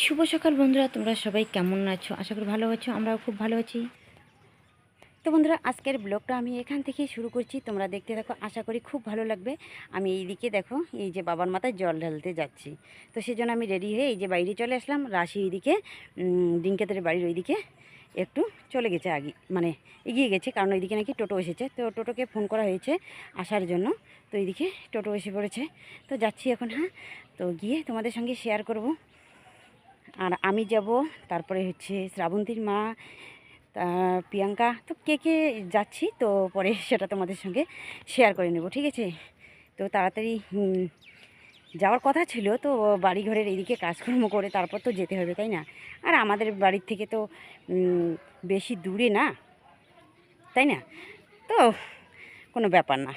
শুভ সকাল বন্ধুরা, তোমরা সবাই কেমন আছো? আশা করি ভালো আছো, আমরাও খুব ভালো আছি। তো বন্ধুরা, আজকের ব্লগটা আমি এখান থেকেই শুরু করছি। তোমরা দেখতে দেখো আশা করি খুব ভালো লাগবে। আমি এইদিকে দেখো, এই যে বাবার মাথায় জল ঢালতে যাচ্ছি। তো সেই জন্য আমি রেডি হয়ে এই যে বাইরে চলে আসলাম, রাশি এইদিকে ডিঙ্কেতের বাড়ির ওইদিকে একটু চলে গেছে আগে মানে এগিয়ে গেছে, কারণ ওইদিকে নাকি টোটো এসেছে। তো টোটোকে ফোন করা হয়েছে আসার জন্য, তো এইদিকে টোটো এসে পড়েছে। তো যাচ্ছি এখন হ্যাঁ? তো গিয়ে তোমাদের সঙ্গে শেয়ার করব। আর আমি যাব, তারপরে হচ্ছে শ্রাবন্তীর মা প্রিয়াঙ্কা, তো কে কে যাচ্ছি, তো পরে সেটা তোমাদের সঙ্গে শেয়ার করে নেব, ঠিক আছে? তো তাড়াতাড়ি যাওয়ার কথা ছিল, তো বাড়ি ঘরের এইদিকে কাজকর্ম করে তারপর তো যেতে হবে, তাই না? আর আমাদের বাড়ির থেকে তো বেশি দূরে না, তাই না? তো কোনো ব্যাপার না,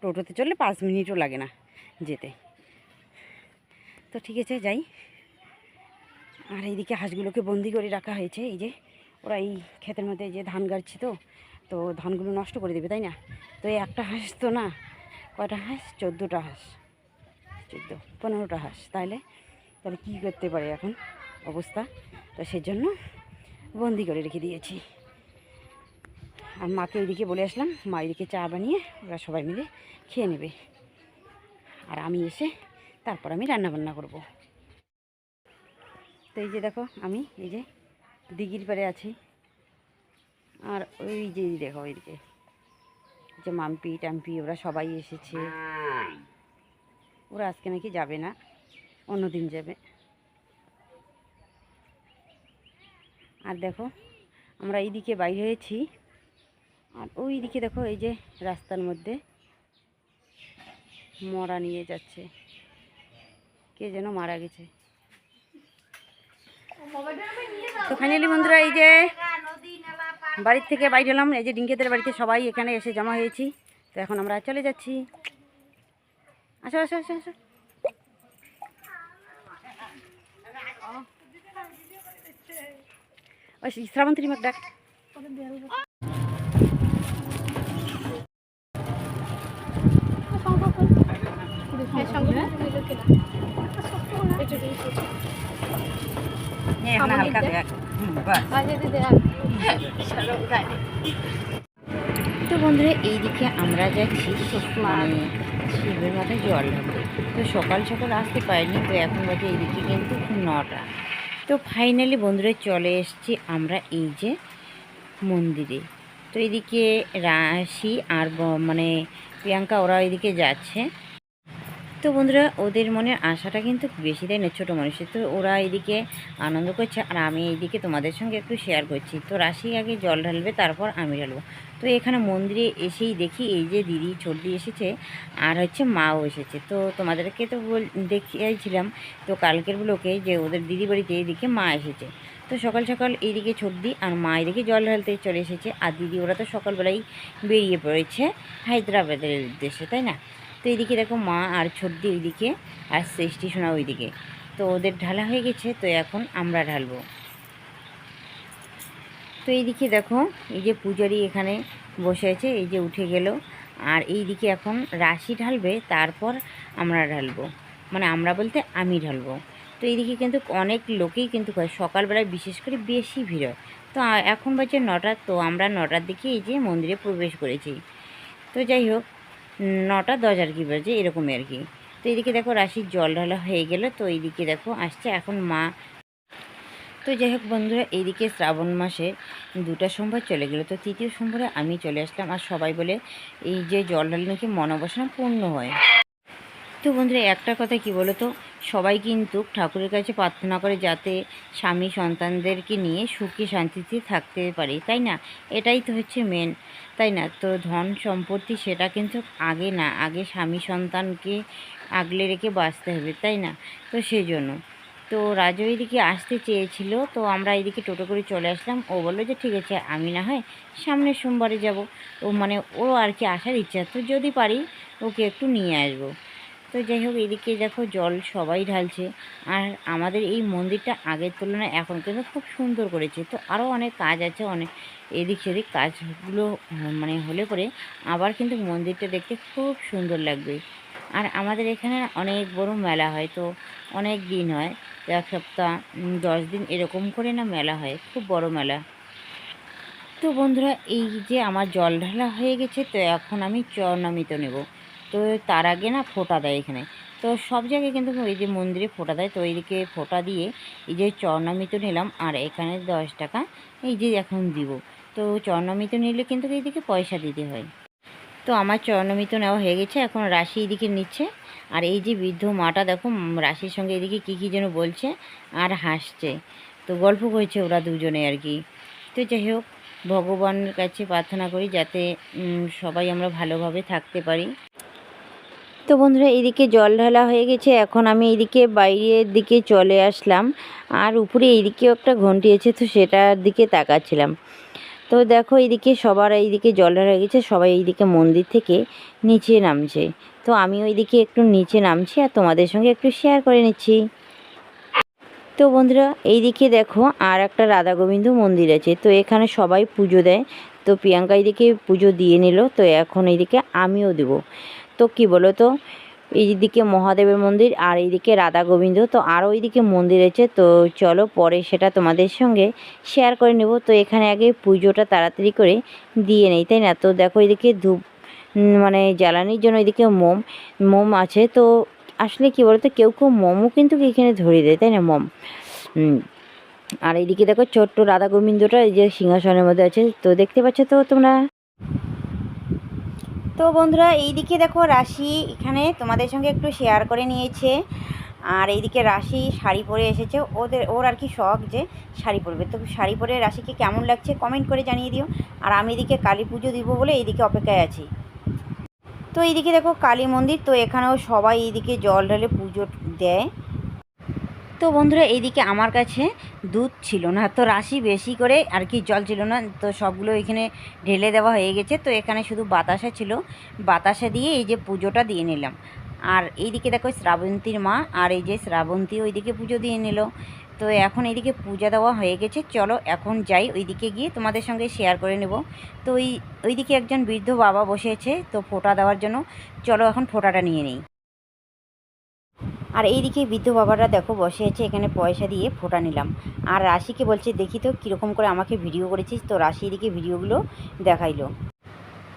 টোটোতে চললে পাঁচ মিনিটও লাগে না যেতে। তো ঠিক আছে, যাই। আর এইদিকে হাঁসগুলোকে বন্দি করে রাখা হয়েছে। এই যে ওরা এই ক্ষেতের মধ্যে যে ধান গাড়ছে তো তো ধানগুলো নষ্ট করে দেবে, তাই না? তো এই একটা হাঁস তো না, কয়টা হাঁস? চোদ্দোটা হাঁস। চোদ্দ, পনেরোটা হাঁস তাহলে তাহলে কী করতে পারে এখন অবস্থা? তো সেই জন্য বন্দি করে রেখে দিয়েছি। আর মাকে ওইদিকে বলে আসলাম, মা এদিকে চা বানিয়ে ওরা সবাই মিলে খেয়ে নেবে। আর আমি এসে তারপর আমি রান্না বান্না করব। তো এই যে দেখো, আমি এই যে দিঘির পাড়ে আছি। আর ওই যে দেখো ওইদিকে যে মাম্পি টাম্পি, ওরা সবাই এসেছে। ওরা আজকে নাকি যাবে না, অন্য দিন যাবে। আর দেখো, আমরা এইদিকে বাইরে হয়েছি। আর ওই দিকে দেখো, এই যে রাস্তার মধ্যে মরা নিয়ে যাচ্ছে। কে যেন মারা গেছে। তো ফাইনালি বন্ধুরা এই যে বাড়ির থেকে বাইরে এলাম এই যে ডিঙ্কেদের বাড়িতে সবাই এখানে এসে জমা হয়েছি। তো এখন আমরা চলে যাচ্ছি। আসো আসো আসো আসো। ওই শ্রাবন্তী মাক ডাক হালকা দেখ। তো বন্ধুরা এইদিকে আমরা যাচ্ছি মানে শিবের মাথায় জল ঢালতে। তো সকাল সকাল আসতে পারিনি তো এখন বাজে এইদিকে কিন্তু নটা। তো ফাইনালি বন্ধুরা চলে এসেছি আমরা এই যে মন্দিরে। তো এইদিকে রাশি আর মানে প্রিয়াঙ্কা ওরা এইদিকে যাচ্ছে। তো বন্ধুরা, ওদের মনে আশাটা কিন্তু বেশি দেয় না? ছোটো মানুষের। তো ওরা এইদিকে আনন্দ করছে আর আমি এইদিকে তোমাদের সঙ্গে একটু শেয়ার করছি। তো রাশি আগে জল ঢালবে, তারপর আমি ঢালবো। তো এখানে মন্দিরে এসেই দেখি এই যে দিদি, ছোটদি এসেছে আর হচ্ছে মাও এসেছে। তো তোমাদেরকে তো বল, দেখিয়েছিলাম। তো কালকের ব্লকে যে ওদের দিদি বাড়িতে এইদিকে মা এসেছে। তো সকাল সকাল এইদিকে ছোটদি আর মা এদিকে জল ঢালতে চলে এসেছে। আর দিদি, ওরা তো সকালবেলাই বেরিয়ে পড়েছে হায়দ্রাবাদের উদ্দেশ্যে, তাই না? তো এইদিকে দেখো মা আর ছোটদি ওইদিকে আর সৃষ্টি সোনা ওইদিকে। তো ওদের ঢালা হয়ে গেছে, তো এখন আমরা ঢালবো। তো এইদিকে দেখো, এই যে পূজারি এখানে বসে আছে, এই যে উঠে গেল। আর এই দিকে এখন রাশি ঢালবে, তারপর আমরা ঢালবো। মানে আমরা বলতে আমি ঢালবো। তো এইদিকে কিন্তু অনেক লোকেই কিন্তু হয় সকালবেলায় বিশেষ করে বেশি ভিড় হয়। তো এখন বাজে নটা, তো আমরা নটার দিকে এই যে মন্দিরে প্রবেশ করেছি। তো যাই হোক নটা, দশ আর কি বাজে, এরকমই আর কি। তো এদিকে দেখো রাশির জল ঢালা হয়ে গেল, তো এইদিকে দেখো আসছে এখন মা। তো যাই হোক বন্ধুরা, এইদিকে শ্রাবণ মাসে দুটা সোমবার চলে গেলো, তো তৃতীয় সোমবারে আমি চলে আসলাম। আর সবাই বলে এই যে জল ঢালে নাকি মনোবাসনা পূর্ণ হয়। তো বন্ধুরা, একটা কথা কি বলো তো সবাই কিন্তু ঠাকুরের কাছে প্রার্থনা করে যাতে স্বামী সন্তানদেরকে নিয়ে সুখে শান্তিতে থাকতে পারে, তাই না? এটাই তো হচ্ছে মেন তাই না? তো ধন সম্পত্তি সেটা কিন্তু আগে না, আগে স্বামী সন্তানকে আগলে রেখে বাঁচতে হবে, তাই না? তো সেই জন্য। তো রাজু এদিকে আসতে চেয়েছিল, তো আমরা এদিকে টোটো করে চলে আসলাম। ও বলল যে, ঠিক আছে, আমি না হয় সামনের সোমবারে যাব। ও মানে ও আর কি আসার ইচ্ছা, তো যদি পারি ওকে একটু নিয়ে আসব। তো যাই হোক, এদিকে দেখো জল সবাই ঢালছে। আর আমাদের এই মন্দিরটা আগের তুলনায় এখন কিন্তু খুব সুন্দর করেছে। তো আরও অনেক কাজ আছে, অনেক এদিক সেদিক কাজগুলো মানে হলে পরে আবার কিন্তু মন্দিরটা দেখতে খুব সুন্দর লাগবে। আর আমাদের এখানে অনেক বড় মেলা হয়, তো অনেক দিন হয়। এক সপ্তাহ দশ দিন এরকম করে না মেলা হয়, খুব বড় মেলা। তো বন্ধুরা, এই যে আমার জল ঢালা হয়ে গেছে, তো এখন আমি চরণামিত নেব। তো তার আগে না ফোঁটা দেয় এখানে। তো সব জায়গায় কিন্তু এই যে মন্দিরে ফোঁটা দেয়, তো এইদিকে ফোঁটা দিয়ে এই যে চরণামিত নিলাম আর এখানে দশ টাকা এই যে এখন দিব। তো চরণামিত নিলে কিন্তু এইদিকে পয়সা দিতে হয়। তো আমার চরণামিত নেওয়া হয়ে গেছে, এখন রাশি এদিকে নিচ্ছে। আর এই যে বৃদ্ধ মাটা দেখো রাশির সঙ্গে এদিকে কী কী যেন বলছে আর হাসছে। তো গল্প করছে ওরা দুজনে আর কি। তো যাই হোক, ভগবানের কাছে প্রার্থনা করি যাতে সবাই আমরা ভালোভাবে থাকতে পারি। তো বন্ধুরা, এদিকে জল ঢালা হয়ে গেছে। এখন আমি এদিকে বাইরের দিকে চলে আসলাম। আর উপরে এইদিকেও একটা ঘন্টি আছে, তো সেটার দিকে তাকাচ্ছিলাম। তো দেখো, এইদিকে সবার এইদিকে জল ঢালা হয়ে গেছে, সবাই এইদিকে মন্দির থেকে নিচে নামছে। তো আমি ওইদিকে একটু নিচে নামছি আর তোমাদের সঙ্গে একটু শেয়ার করে নিচ্ছি। তো বন্ধুরা, এইদিকে দেখো আর একটা রাধা গোবিন্দ মন্দির আছে, তো এখানে সবাই পুজো দেয়। তো প্রিয়াঙ্কা এইদিকে পুজো দিয়ে নিল, তো এখন এইদিকে আমিও দেব। তো কি বলো তো? এইদিকে মহাদেবের মন্দির আর এইদিকে রাধা গোবিন্দ। তো আরও এইদিকে মন্দির আছে। তো চলো পরে সেটা তোমাদের সঙ্গে শেয়ার করে নেব। তো এখানে আগে পুজোটা তাড়াতাড়ি করে দিয়ে নেই, তাই না? তো দেখো এইদিকে ধূপ মানে জ্বালানির জন্য এদিকে মোম মোম আছে। তো আসলে কি বলতো কেউ কেউ মোমও কিন্তু এখানে ধরিয়ে দেয়, তাই না, মোম? আর এইদিকে দেখো ছোট্ট রাধা গোবিন্দটা এই যে সিংহাসনের মধ্যে আছে। তো দেখতে পাচ্ছ তো তোমরা? তো বন্ধুরা, এইদিকে দেখো রাশি এখানে তোমাদের সঙ্গে একটু শেয়ার করে নিয়েছে। আর এইদিকে রাশি শাড়ি পরে এসেছে। ওদের, ওর আর কি শখ যে শাড়ি পরবে। তো শাড়ি পরে রাশিকে কেমন লাগছে কমেন্ট করে জানিয়ে দিও। আর আমি এদিকে কালী পুজো দিব বলে এইদিকে অপেক্ষায় আছি। তো এইদিকে দেখো কালী মন্দির, তো এখানেও সবাই এইদিকে জল ঢালে পুজো দেয়। তো বন্ধুরা, এইদিকে আমার কাছে দুধ ছিল না। তো রাশি বেশি করে আর কি জল ছিল না, তো সবগুলো এখানে ঢেলে দেওয়া হয়ে গেছে। তো এখানে শুধু বাতাসা ছিল। বাতাসা দিয়ে এই যে পুজোটা দিয়ে নিলাম। আর এইদিকে দেখো শ্রাবন্তীর মা আর এই যে শ্রাবন্তী ওইদিকে পুজো দিয়ে নিল। তো এখন এইদিকে পূজা দেওয়া হয়ে গেছে। চলো এখন যাই, ওইদিকে গিয়ে তোমাদের সঙ্গে শেয়ার করে নেব। তো ওই, ওইদিকে একজন বৃদ্ধ বাবা বসেছে, তো ফোঁটা দেওয়ার জন্য। চলো এখন ফোঁটাটা নিয়ে নিই। আর এইদিকে বৃদ্ধ বাবারা দেখো বসে আছে, এখানে পয়সা দিয়ে ফোটা নিলাম। আর রাশিকে বলছে, দেখি তো কীরকম করে আমাকে ভিডিও করেছিস। তো রাশি এদিকে ভিডিওগুলো দেখাইলো।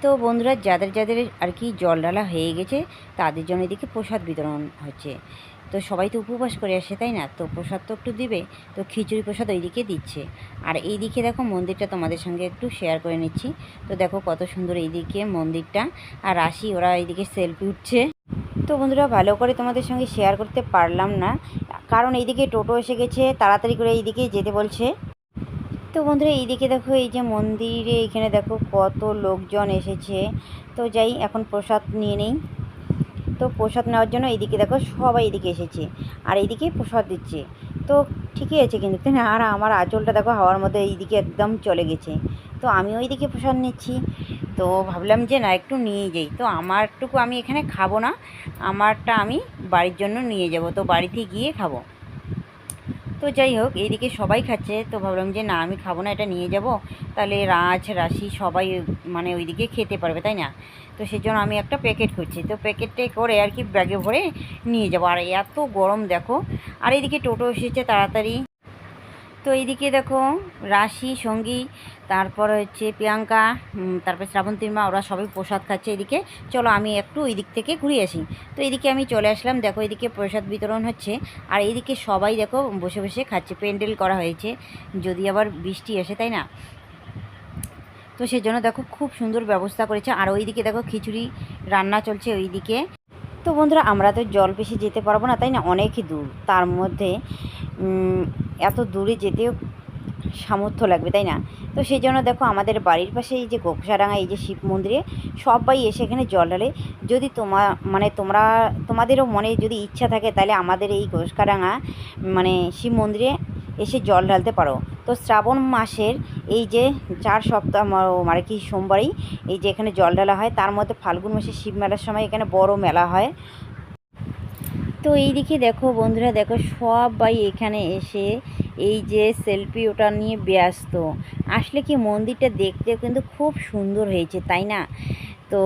তো বন্ধুরা, যাদের যাদের আর কি জল ডালা হয়ে গেছে, তাদের জন্য এদিকে প্রসাদ বিতরণ হচ্ছে। তো সবাই তো উপবাস করে আসে, তাই না? তো প্রসাদ তো একটু দিবে, তো খিচুড়ি প্রসাদ ওইদিকে দিচ্ছে। আর এইদিকে দেখো মন্দিরটা তোমাদের সঙ্গে একটু শেয়ার করে নিচ্ছি। তো দেখো কত সুন্দর এইদিকে মন্দিরটা। আর রাশি, ওরা এইদিকে সেলফি উঠছে। তো বন্ধুরা, ভালো করে তোমাদের সঙ্গে শেয়ার করতে পারলাম না। কারণ এইদিকে টোটো এসে গেছে, তাড়াতাড়ি করে এইদিকে যেতে বলছে। তো বন্ধুরা, এইদিকে দেখো, এই যে মন্দিরে এখানে দেখো কত লোকজন এসেছে। তো যাই, এখন প্রসাদ নিয়ে নেই। তো প্রসাদ নেওয়ার জন্য এইদিকে দেখো, সবাই এদিকে এসেছে। আর এইদিকে প্রসাদ দিচ্ছে। তো ঠিকই আছে কিন্তু আর আমার আঁচলটা দেখো, হাওয়ার মধ্যে এইদিকে একদম চলে গেছে। তো আমি ওইদিকে প্রসাদ নিচ্ছি। তো ভাবলাম যে না, একটু নিয়ে যাই। তো আমারটুকু আমি এখানে খাব না, আমারটা আমি বাড়ির জন্য নিয়ে যাব। তো বাড়িতে গিয়ে খাব। তো যাই হোক, এইদিকে সবাই খাচ্ছে। তো ভাবলাম যে না, আমি খাব না, এটা নিয়ে যাব। তাহলে রাজ, রাশি সবাই মানে ওইদিকে খেতে পারবে, তাই না? তো সেই জন্য আমি একটা প্যাকেট করছি তো প্যাকেটে করে আর কি ব্যাগে ভরে নিয়ে যাব। আর এত গরম দেখো। আর এইদিকে টোটো এসেছে তাড়াতাড়ি। তো এইদিকে দেখো, রাশি, সঙ্গী, তারপর হচ্ছে প্রিয়াঙ্কা তারপর শ্রাবন্তীর মা, ওরা সবাই প্রসাদ খাচ্ছে এদিকে। চলো আমি একটু ওই দিক থেকে ঘুরে আসি। তো এদিকে আমি চলে আসলাম, দেখো এদিকে প্রসাদ বিতরণ হচ্ছে। আর এইদিকে সবাই দেখো বসে বসে খাচ্ছে, প্যান্ডেল করা হয়েছে। যদি আবার বৃষ্টি আসে, তাই না? তো সেজন্য দেখো খুব সুন্দর ব্যবস্থা করেছে। আর ওইদিকে দেখো খিচুড়ি রান্না চলছে ওইদিকে। তো বন্ধুরা, আমরা তো জল পেশে যেতে পারব না, তাই না? অনেকই দূর। তার মধ্যে এত দূরে যেতেও সামর্থ্য লাগবে, তাই না? তো সেই জন্য দেখো আমাদের বাড়ির পাশে এই যে গোপসাডাঙ্গা এই যে শিব মন্দিরে সবাই এসে এখানে জল ঢালে। যদি তোমা মানে তোমরা, তোমাদেরও মনে যদি ইচ্ছা থাকে, তাহলে আমাদের এই ঘোষকাডাঙ্গা মানে শিব মন্দিরে এসে জল ঢালতে পারো। তো শ্রাবণ মাসের এই যে চার সপ্তাহ মানে কি সোমবারই এই যে এখানে জল ঢালা হয়, তার মধ্যে ফাল্গুন মাসে শিব মেলার সময় এখানে বড় মেলা হয়। তো এইদিকে দেখো বন্ধুরা, দেখো সবাই এখানে এসে এই যে সেলফি ওটা নিয়ে ব্যস্ত। আসলে কি মন্দিরটা দেখতেও কিন্তু খুব সুন্দর হয়েছে, তাই না? তো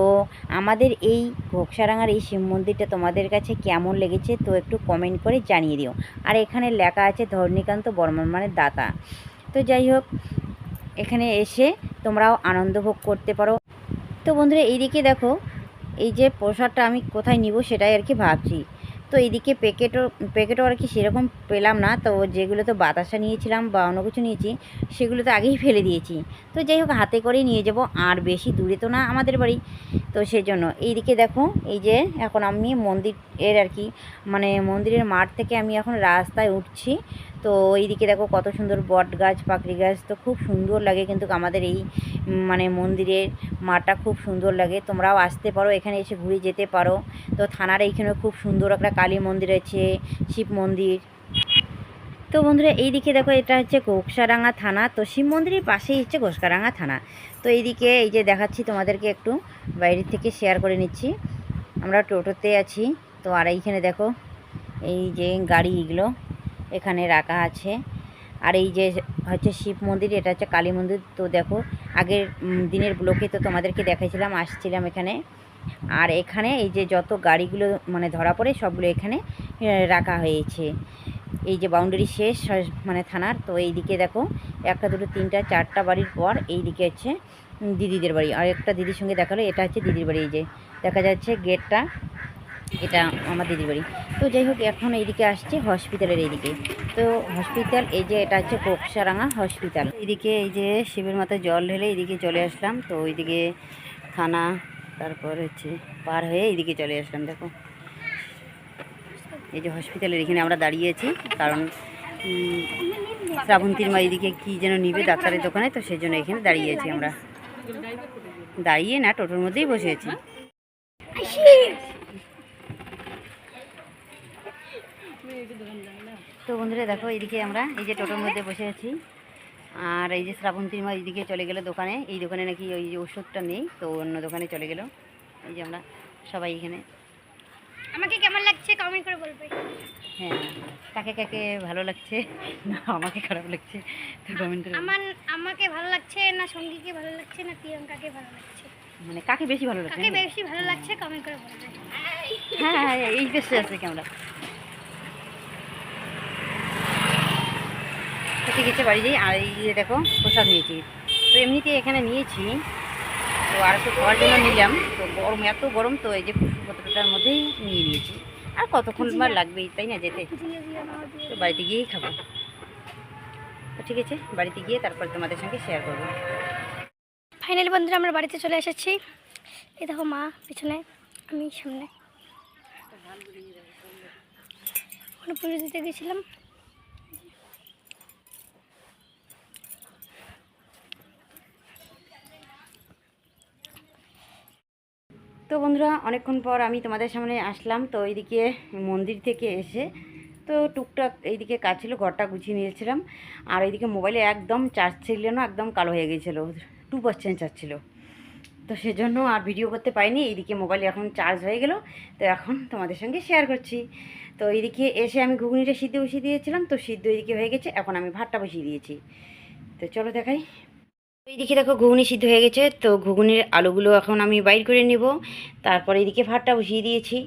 আমাদের এই ঘোকসারাঙার এই শিব মন্দিরটা তোমাদের কাছে কেমন লেগেছে তো একটু কমেন্ট করে জানিয়ে দিও। আর এখানে লেখা আছে ধরণীকান্ত বর্মন মানে দাতা। তো যাই হোক, এখানে এসে তোমরাও আনন্দ ভোগ করতে পারো। তো বন্ধুরা, এইদিকে দেখো, এই যে প্রসাদটা আমি কোথায় নিব সেটাই আর কি ভাবছি। তো এইদিকে প্যাকেটও প্যাকেটও আর কি সেরকম পেলাম না। তো যেগুলো তো বাতাসা নিয়েছিলাম বা অন্য কিছু নিয়েছি, সেগুলো তো আগেই ফেলে দিয়েছি। তো যাই হোক, হাতে করে নিয়ে যাব, আর বেশি দূরে তো না আমাদের বাড়ি। তো সেজন্য এইদিকে দেখো, এই যে এখন আমি মন্দির এর আর কি মানে মন্দিরের মাঠ থেকে আমি এখন রাস্তায় উঠছি। তো এইদিকে দেখো কত সুন্দর বট গাছ পাকড়ি গাছ তো খুব সুন্দর লাগে কিন্তু আমাদের এই মানে মন্দিরের মাঠটা খুব সুন্দর লাগে। তোমরাও আসতে পারো, এখানে এসে ঘুরে যেতে পারো। তো থানার এইখানে খুব সুন্দর একটা কালী মন্দির আছে, শিব মন্দির। তো বন্ধুরা, এইদিকে দেখো এটা হচ্ছে ঘোকসারাঙ্গা থানা। তো শিব মন্দিরের পাশেই হচ্ছে ঘোষকারাঙ্গা থানা। তো এইদিকে এই যে দেখাচ্ছি, তোমাদেরকে একটু বাইরে থেকে শেয়ার করে নিচ্ছি। আমরা টোটোতে আছি, তো আর এইখানে দেখো, এই যে গাড়ি এগুলো। এখানে রাখা আছে। আর এই যে হচ্ছে শিব মন্দির, এটা হচ্ছে কালী মন্দির। তো দেখো, আগের দিনের ব্লকে তো তোমাদেরকে দেখাইছিলাম, আসছিলাম এখানে। আর এখানে এই যে যত গাড়িগুলো মানে ধরা পড়ে, সবগুলো এখানে রাখা হয়েছে। এই যে বাউন্ডারি শেষ মানে থানার, তো এই দিকে দেখো, একটা, দুটো, তিনটা, চারটা বাড়ির পর এই দিকে হচ্ছে দিদিদের বাড়ি। আর একটা দিদির সঙ্গে দেখাল এটা হচ্ছে দিদির বাড়ি, এই যে। দেখা যাচ্ছে গেটটা এটা আমার দিদির বাড়ি। তো যাই হোক, এখন এইদিকে আসছে হসপিটালের এইদিকে। তো হসপিটাল এই যে এটা হচ্ছে কোকসারাঙা হসপিটাল এইদিকে এই যে শিবের মাথায় জল ঢেলে এইদিকে চলে আসলাম। তো ওইদিকে থানা তারপর হচ্ছে পার হয়ে এইদিকে চলে আসলাম, দেখো। এই যে হসপিটালের এখানে আমরা দাঁড়িয়ে আছি, কারণ শ্রাবন্তীর মা এইদিকে কী যেন নিবে ডাক্তারের দোকানে, তো সেই জন্য এখানে দাঁড়িয়ে আছি আমরা। দাঁড়িয়ে না, টোটোর মধ্যেই বসে আছি। তো বন্ধুরা দেখো এইদিকে আমরা এই যে টোটোর মধ্যে বসে আছি। আর এই যে শ্রাবন্তীর মা এইদিকে চলে গেলো দোকানে। এই দোকানে নাকি ওই যে ওষুধটা নেই তো অন্য দোকানে চলে গেল। এই যে আমরা সবাই এখানে। আমাকে কেমন লাগছে কমেন্ট করে বলবে। হ্যাঁ কাকে কাকে ভালো লাগছে? না আমাকে খারাপ লাগছে। তো কমেন্ট করে আমার আমাকে ভালো লাগছে না সঙ্গীকে ভালো লাগছে না প্রিয়ঙ্কাকে ভালো লাগছে? মানে কাকে বেশি ভালো লাগছে? কাকে বেশি ভালো লাগছে কমেন্ট করে বলবে। হ্যাঁ হ্যাঁ এই বেশি আছে ক্যামেরা ঠিক আছে বাড়ি যাই আর এই যে দেখো, প্রসাদ নিয়েছি। তো এমনিতে এখানে নিয়েছি। তো আর একটু খাওয়ার জন্য নিলাম। তো গরম, এত গরম তো এই যে পত্রটার মধ্যেই নিয়ে নিয়েছি। আর কতক্ষণ বার লাগবেই, তাই না যেতে? তো বাড়িতে গিয়েই খাব। তো ঠিক আছে, বাড়িতে গিয়ে তারপর তোমাদের সঙ্গে শেয়ার করব। ফাইনালি বন্ধুরা, আমরা বাড়িতে চলে এসেছি। এই দেখো মা, পিছনে, আমি সামনে। পুজো দিতে গেছিলাম। তো বন্ধুরা, অনেকক্ষণ পর আমি তোমাদের সামনে আসলাম, তো এইদিকে মন্দির থেকে এসে তো টুকটাক এইদিকে কাজ ছিল, ঘরটা গুছিয়ে নিয়েছিলাম। আর এইদিকে মোবাইলে একদম চার্জ ছিল না, একদম কালো হয়ে গিয়েছিল টু পার্সেন্ট চার্জ ছিল। তো সেজন্য আর ভিডিও করতে পারিনি, এইদিকে মোবাইলে এখন চার্জ হয়ে গেল, তো এখন তোমাদের সঙ্গে শেয়ার করছি। তো এইদিকে এসে আমি ঘুগনিটা সিদ্ধ বসিয়ে দিয়েছিলাম, তো সিদ্ধ এইদিকে হয়ে গেছে, এখন আমি ভাতটা বসিয়ে দিয়েছি। তো চলো দেখাই এইদিকে দেখো ঘুগনি সিদ্ধ হয়ে গেছে, তো ঘুগনির আলুগুলো এখন আমি বাইর করে নেব। তারপরে এদিকে ভাতটা বসিয়ে দিয়েছি।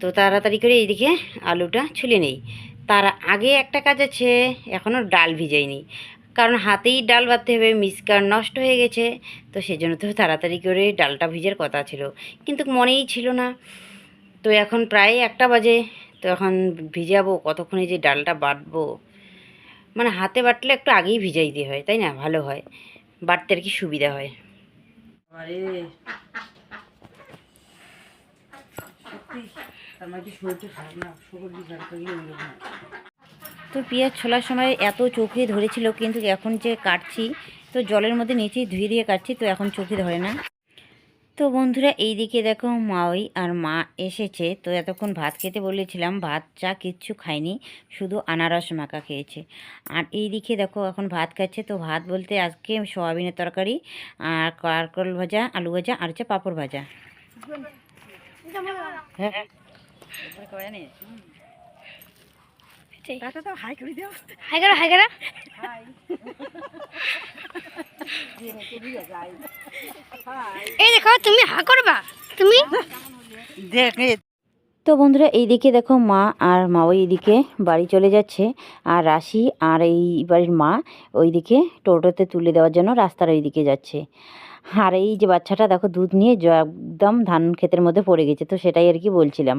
তো তাড়াতাড়ি করে এইদিকে আলুটা ছুলে নেই। তার আগে একটা কাজ আছে এখনও ডাল ভিজাইনি। কারণ হাতেই ডাল বাঁধতে হবে মিসকার নষ্ট হয়ে গেছে, তো সেজন্য তো তাড়াতাড়ি করে ডালটা ভিজার কথা ছিল। কিন্তু মনেই ছিল না। তো এখন প্রায় একটা বাজে, তো এখন ভিজাবো, কতক্ষণে যে ডালটা বাটবো মানে হাতে বাটলে একটু আগেই ভিজাইতে হয়, তাই না? ভালো হয়। বাটতে আর কি সুবিধা হয়। আরে। তো পেঁয়াজ ছোলার সময় এত চোখে ধরেছিল কিন্তু এখন যে কাটছি তো জলের মধ্যে নিচেই ধুয়ে দিয়ে কাটছি তো এখন চোখে ধরে না। তো বন্ধুরা এই দিকে দেখো মাওই আর মা এসেছে। তো এতক্ষণ ভাত খেতে বলেছিলাম, ভাত চা কিচ্ছু খায়নি শুধু আনারস মাখা খেয়েছে। আর এই দিকে দেখো, এখন ভাত খাচ্ছে। তো ভাত বলতে আজকে সয়াবিনের তরকারি আর কারকল ভাজা, আলু ভাজা আর হচ্ছে পাঁপড় ভাজা। হ্যাঁ। টাটা তো হাই করে দাও হাই করো হাই করো এই দেখো তুমি হা করবা? তুমি? দেখে। তো বন্ধুরা এইদিকে দেখো মা আর মা ওই এদিকে বাড়ি চলে যাচ্ছে আর রাশি আর এই বাড়ির মা ওইদিকে টোটোতে তুলে দেওয়ার জন্য রাস্তার ওইদিকে যাচ্ছে। আর এই যে বাচ্চাটা দেখো দুধ নিয়ে একদম ধান ক্ষেতের মধ্যে পড়ে গেছে তো সেটাই আর কি বলছিলাম।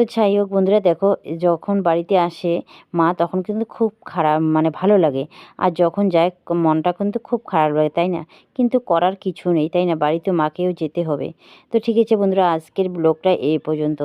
তো যাই হোক বন্ধুরা দেখো যখন বাড়িতে আসে মা তখন কিন্তু খুব খারাপ মানে ভালো লাগে। আর যখন যায় মনটা কিন্তু খুব খারাপ লাগে, তাই না? কিন্তু করার কিছু নেই, তাই না? বাড়িতে মাকেও যেতে হবে। তো ঠিক আছে বন্ধুরা, আজকের ব্লগটা এই পর্যন্ত।